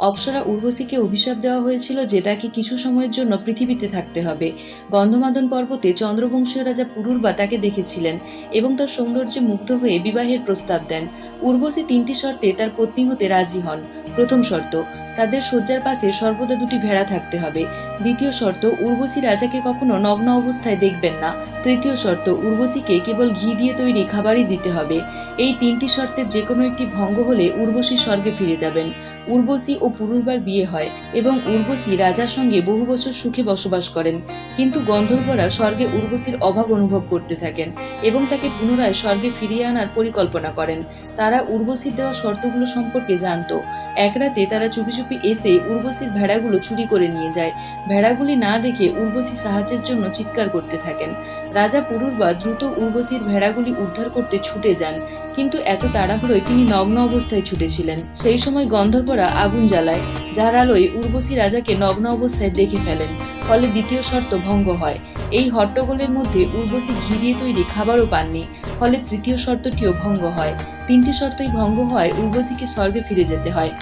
অপ্সরা উর্বশীকে অভিশাপ দেওয়া হয়েছিল যে তাকে কিছু সময়ের জন্য পৃথিবীতে থাকতে হবে। গন্ধমাদন পর্বতে চন্দ্রবংশীয় রাজা পুরুরবা তাকে দেখেছিলেন এবং তার সৌন্দর্যে মুগ্ধ হয়ে বিবাহের প্রস্তাব দেন। উর্বশী তিনটি শর্তে তার পত্নী হতে রাজি হন। প্রথম শর্ত, তাদের শয্যার পাশে সর্বদা দুটি ভেড়া থাকতে হবে। দ্বিতীয় শর্ত, উর্বশী রাজাকে কখনো নগ্ন অবস্থায় দেখবেন না। তৃতীয় শর্ত, উর্বশীকে কেবল ঘি দিয়ে তৈরি খাবারই দিতে হবে। এই তিনটি শর্তের যে কোনো একটি ভঙ্গ হলে উর্বশী স্বর্গে ফিরে যাবেন। উর্বশী ও পুরুষবার বিয়ে হয় এবং উর্বশী রাজার সঙ্গে বহু বছর সুখে বসবাস করেন। কিন্তু গন্ধর্বরা স্বর্গে উর্বশীর অভাব অনুভব করতে থাকেন এবং তাকে পুনরায় স্বর্গে ফিরিয়ে আনার পরিকল্পনা করেন। তারা উর্বশীর দেওয়া শর্তগুলো সম্পর্কে জানত। এক রাতে তারা চুপি চুপি এসে উর্বশীর ভেড়াগুলো চুরি করে নিয়ে যায়। ভেড়াগুলি না দেখে উর্বশী সাহায্যের জন্য চিৎকার করতে থাকেন। রাজা পুরুরবা দ্রুত উর্বশীর ভেড়াগুলি উদ্ধার করতে ছুটে যান। কিন্তু এত তাড়াহুড়োয় তিনি নগ্ন অবস্থায় ছুটেছিলেন। সেই সময় গন্ধর্বরা আগুন জ্বালায়, যার আলোয় উর্বশী রাজাকে নগ্ন অবস্থায় দেখে ফেলেন, ফলে দ্বিতীয় শর্ত ভঙ্গ হয়। এই হট্টগোলের মধ্যে উর্বশী ঘি দিয়ে তৈরি খাবারও পাননি, ফলে তৃতীয় শর্তটিও ভঙ্গ হয়। তিনটি শর্তই ভঙ্গ হয়, উর্বশীকে স্বর্গে ফিরে যেতে হয়।